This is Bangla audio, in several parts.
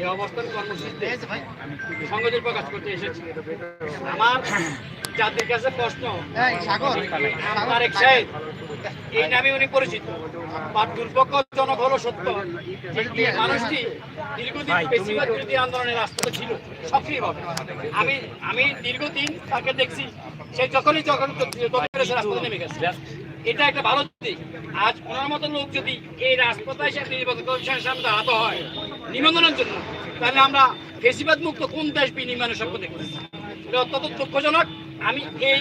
এই অবস্থান কর্মসূচিতে প্রকাশ করতে এসেছি। আমার জাতির কাছে প্রশ্ন তারেক সাহেব এই নামে উনি পরিচিত। বা দুর্ভোগ জনক হলো সত্য যে মানুষটি দীর্ঘদিন বেশিরভাগ বিরোধী আন্দোলনের রাস্তাতে ছিল সক্রিয়ভাবে। আমি আমি দীর্ঘদিন তাকে দেখছি সে যখনই যখন তখন নেমে গেছে। এটা একটা ভালো দিক। আজ ওনার মতো লোক যদি এই রাজপথে এসে নির্বাচন কমিশনের সামনে দাঁড়াতে হয় নিবন্ধনের জন্য, তাহলে আমরা ফেসিবাদ মুক্ত কোন দেশ বিনিময়ের সম্পদ দেখতেছি? এটা অত্যন্ত দুঃখজনক। আমি এই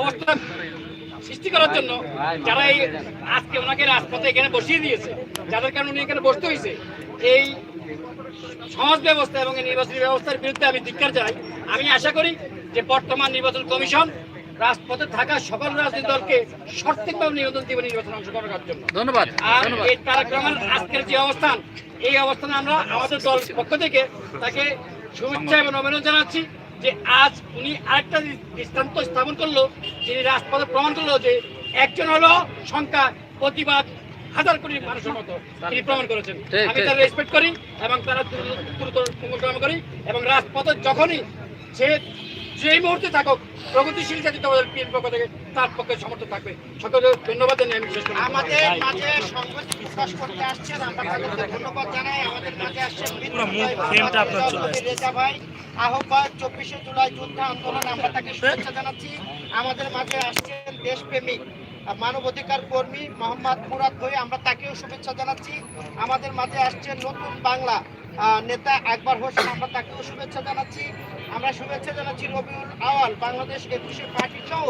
অবস্থা সৃষ্টি করার জন্য যারা এই আজকে ওনাকে রাজপথে এখানে বসিয়ে দিয়েছে, যাদের কারণে উনি এখানে বসতে হয়েছে, এই সমাজ ব্যবস্থা এবং এই নির্বাচনী ব্যবস্থার বিরুদ্ধে আমি ধিক্কার জানাই। আমি আশা করি যে বর্তমান নির্বাচন কমিশন রাজপথে থাকা সকল রাজনৈতিক দলকে সঠিকভাবে নিবেদন দিবে নির্বাচনে অংশগ্রহণ করার জন্য। ধন্যবাদ আর এই তারেক রহমান আজকের যে অবস্থান এই অবস্থানে আমরা আমাদের দল পক্ষ থেকে তাকে শুভেচ্ছা এবং অভিনন্দন জানাচ্ছি যে আজ উনি আরেকটা দৃষ্টান্ত স্থাপন করল যিনি রাজপথে প্রমাণ করল যে একজন হলো সংখ্যা প্রতিবাদ হাজার কোটি মানুষের মতো তিনি প্রমাণ করেছেন। আমি। তার রেসপেক্ট করি এবং তারা দ্রুত করি এবং রাজপথে যখনই সে যেই মুহূর্তে থাকুক প্রগতিশীল জাতীয় দলের পিএন পক্ষ থেকে তার পক্ষে সমর্থন থাকবে। সকলে ধন্যবাদ জানিয়ে আমি শেষ করছি। আমাদের মাঝে সংগতি প্রকাশ করতে আসছেন আমরা তাদেরকে ধন্যবাদ জানাই। আমাদের মাঝে আসছেন পুরো মুখ ফ্রেমটা আপনার চলে রেজা ভাই। আহ্বায়ক চব্বিশে জুলাই যুদ্ধ আন্দোলন আমরা তাকে শুভেচ্ছা জানাচ্ছি। আমাদের মাঝে আসছেন দেশপ্রেমিক মানবাধিকার কর্মী মোহাম্মদ মুরাদ ভাই আমরা তাকেও শুভেচ্ছা জানাচ্ছি। আমাদের মাঝে আসছেন নতুন বাংলা আহ, নেতা আকবর হোসেন আমরা তাকেও শুভেচ্ছা জানাচ্ছি। আমরা শুভেচ্ছা জানাচ্ছি রবিউল আওয়াল বাংলাদেশ একুশে পার্টি সহ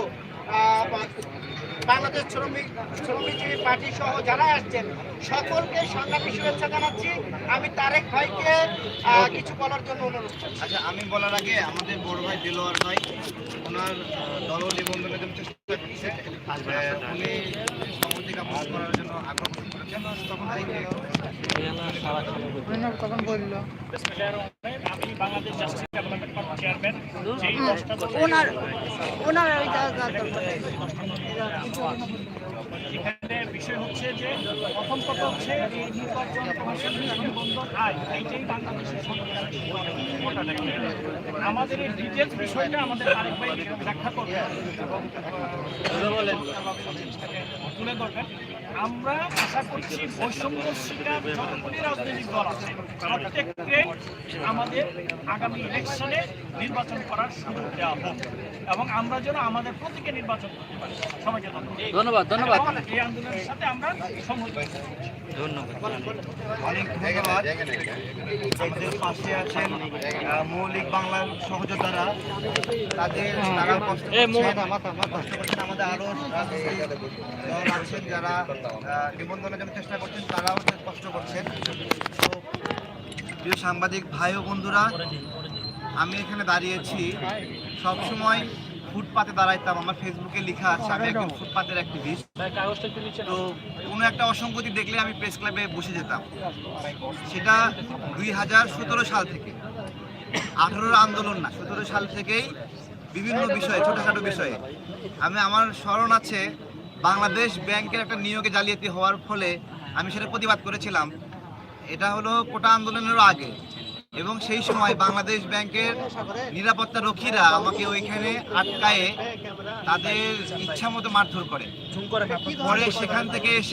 বাংলাদেশ শ্রমিক শ্রমিকজীবী পার্টি সহ যারা আসছেন সকলকে সাংঘাতিক শুভেচ্ছা জানাচ্ছি। আমি তারেক ভাইকে আহ, কিছু বলার জন্য অনুরোধ করছি। আচ্ছা আমি বলার আগে আমাদের বড় ভাই দেলোয়ার ভাই ওনার দল নিবন্ধনের জন্য চেষ্টা করছে উনি সম্মতি জ্ঞাপন করার জন্য আগ্রহ করেছেন। তখন থেকে আমি বাংলাদেশ জাস্টিস ডেভেলপমেন্ট ওনার চেয়ারম্যান যেই এখানে বিষয় হচ্ছে যে প্রথম কথা হচ্ছে এই নির্বাচন কমিশন এইটাই বাংলাদেশের আমাদের এই ডিটেলস বিষয়টা আমাদের আরেক ভাই ব্যাখ্যা করবে। তুলে আমরা আশা করছি বৈষম্য শিকার রাজনৈতিক দল আছে। প্রত্যেককে আমাদের আগামী ইলেকশনে নির্বাচন করার সুযোগ দেওয়া হোক। এবং আমরা যেন আমাদের প্রতীকে নির্বাচন করতে পারি। সবাইকে ধন্যবাদ ধন্যবাদ। ধন্যবাদ। অনেক ধন্যবাদ। আমাদের পাশে আছেন মৌলিক বাংলার সহযোদ্ধারা। তাদের তারা কষ্ট করছেন। কষ্ট করছেন। আমাদের আরও রাজনৈতিক দল আছেন যারা নিবন্ধনের জন্য চেষ্টা করছেন তারাও কষ্ট করছেন। তো প্রিয় সাংবাদিক ভাই ও বন্ধুরা আমি এখানে দাঁড়িয়েছি। সবসময় ফুটপাতে দাঁড়াইতাম আমার ফেসবুকে লেখা আছে আমি একজন ফুটপাতের অ্যাক্টিভিস্ট তো কোনো একটা অসঙ্গতি দেখলে আমি প্রেস ক্লাবে বসে যেতাম। সেটা দুই হাজার সতেরো সাল থেকে। আঠারোর আন্দোলন না সতেরো সাল থেকেই বিভিন্ন বিষয়ে ছোটোখাটো বিষয়ে। আমি আমার স্মরণ আছে বাংলাদেশ ব্যাংকের একটা নিয়োগে জালিয়াতি হওয়ার ফলে আমি সেটা প্রতিবাদ করেছিলাম। এটা হলো কোটা আন্দোলনেরও আগে। এবং সেই সময় বাংলাদেশ ব্যাংকের নিরাপত্তা রক্ষীরা আমাকে ওইখানে আটকায়ে তাদের ইচ্ছা মতো মারধর করে। পরে সেখান থেকে